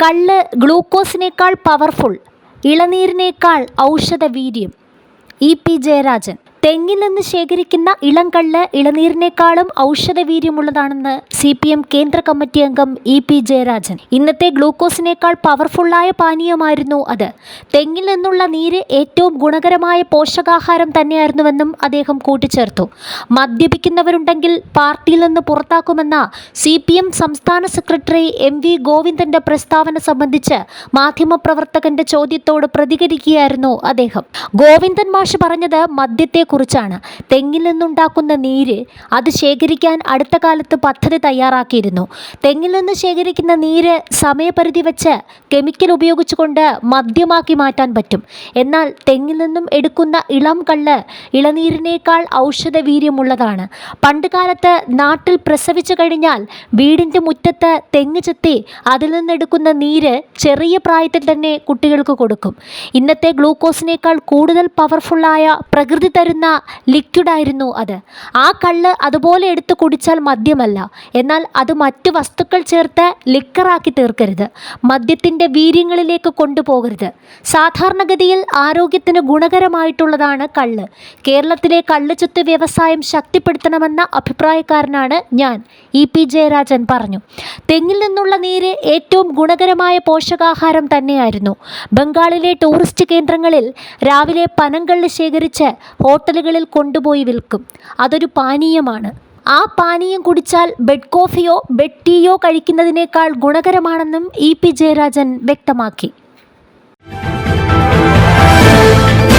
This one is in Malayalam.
കള്ള് ഗ്ലൂക്കോസിനേക്കാൾ പവർഫുൾ ഇളനീരിനേക്കാൾ ഔഷധ വീര്യം ഇ പി ജയരാജൻ. തെങ്ങിൽ നിന്ന് ശേഖരിക്കുന്ന ഇളം കള്ള് ഇളനീരിനേക്കാളും ഔഷധവീര്യമുള്ളതാണെന്ന് സി പി എം കേന്ദ്ര കമ്മിറ്റി അംഗം ഇ പി ജയരാജൻ. ഇന്നത്തെ ഗ്ലൂക്കോസിനേക്കാൾ പവർഫുള്ളായ പാനീയമായിരുന്നു അത്. തെങ്ങിൽ നിന്നുള്ള നീര് ഏറ്റവും ഗുണകരമായ പോഷകാഹാരം തന്നെയായിരുന്നുവെന്നും അദ്ദേഹം കൂട്ടിച്ചേർത്തു. മദ്യപിക്കുന്നവരുണ്ടെങ്കിൽ പാർട്ടിയിൽ നിന്ന് പുറത്താക്കുമെന്ന സി പി എം സംസ്ഥാന സെക്രട്ടറി എം വി ഗോവിന്ദന്റെ പ്രസ്താവന സംബന്ധിച്ച് മാധ്യമപ്രവർത്തകന്റെ ചോദ്യത്തോട് പ്രതികരിക്കുകയായിരുന്നു അദ്ദേഹം. ഗോവിന്ദൻ മാഷ് പറഞ്ഞത് മദ്യത്തെക്കുറിച്ചാണ് തെങ്ങിൽ നിന്നുണ്ടാക്കുന്ന നീര് അത് ശേഖരിക്കാൻ അടുത്ത കാലത്ത് പദ്ധതി തയ്യാറാക്കിയിരുന്നു. തെങ്ങിൽ നിന്ന് ശേഖരിക്കുന്ന നീര് സമയപരിധി വെച്ച് കെമിക്കൽ ഉപയോഗിച്ചുകൊണ്ട് മദ്യമാക്കി മാറ്റാൻ പറ്റും. എന്നാൽ തെങ്ങിൽ നിന്നും എടുക്കുന്ന ഇളം കള്ള് ഇളനീരിനേക്കാൾ ഔഷധവീര്യമുള്ളതാണ്. പണ്ട് കാലത്ത് നാട്ടിൽ പ്രസവിച്ചു കഴിഞ്ഞാൽ വീടിന്റെ മുറ്റത്ത് തെങ്ങ് ചെത്തി അതിൽ നിന്നെടുക്കുന്ന നീര് ചെറിയ പ്രായത്തിൽ തന്നെ കുട്ടികൾക്ക് കൊടുക്കും. ഇന്നത്തെ ഗ്ലൂക്കോസിനേക്കാൾ കൂടുതൽ പവർഫുള്ളായ പ്രകൃതി തരുന്ന ലിക്വിഡായിരുന്നു അത്. ആ കള്ള് അതുപോലെ എടുത്ത് കുടിച്ചാൽ മദ്യമല്ല. എന്നാൽ അത് മറ്റു വസ്തുക്കൾ ചേർത്ത് ലിക്കറാക്കി തീർക്കരുത്. മദ്യത്തിന്റെ വീര്യങ്ങളിലേക്ക് കൊണ്ടുപോകരുത്. സാധാരണഗതിയിൽ ആരോഗ്യത്തിന് ഗുണകരമായിട്ടുള്ളതാണ് കള്ള്. കേരളത്തിലെ കള്ളുചുത്ത് വ്യവസായം ശക്തിപ്പെടുത്തണമെന്ന അഭിപ്രായക്കാരനാണ് ഞാൻ ഇ പി ജയരാജൻ പറഞ്ഞു. തെങ്ങിൽ നിന്നുള്ള നീര് ഏറ്റവും ഗുണകരമായ പോഷകാഹാരം തന്നെയായിരുന്നു. ബംഗാളിലെ ടൂറിസ്റ്റ് കേന്ദ്രങ്ങളിൽ രാവിലെ പനങ്കള്ള് ശേഖരിച്ച് ഹോട്ടലുകളിൽ കൊണ്ടുപോയി വിൽക്കും. അതൊരു പാനീയമാണ്. ആ പാനീയം കുടിച്ചാൽ ബെഡ് കോഫിയോ ബെഡ് ടീയോ കഴിക്കുന്നതിനേക്കാൾ ഗുണകരമാണെന്നും ഇ പി ജയരാജൻ വ്യക്തമാക്കി.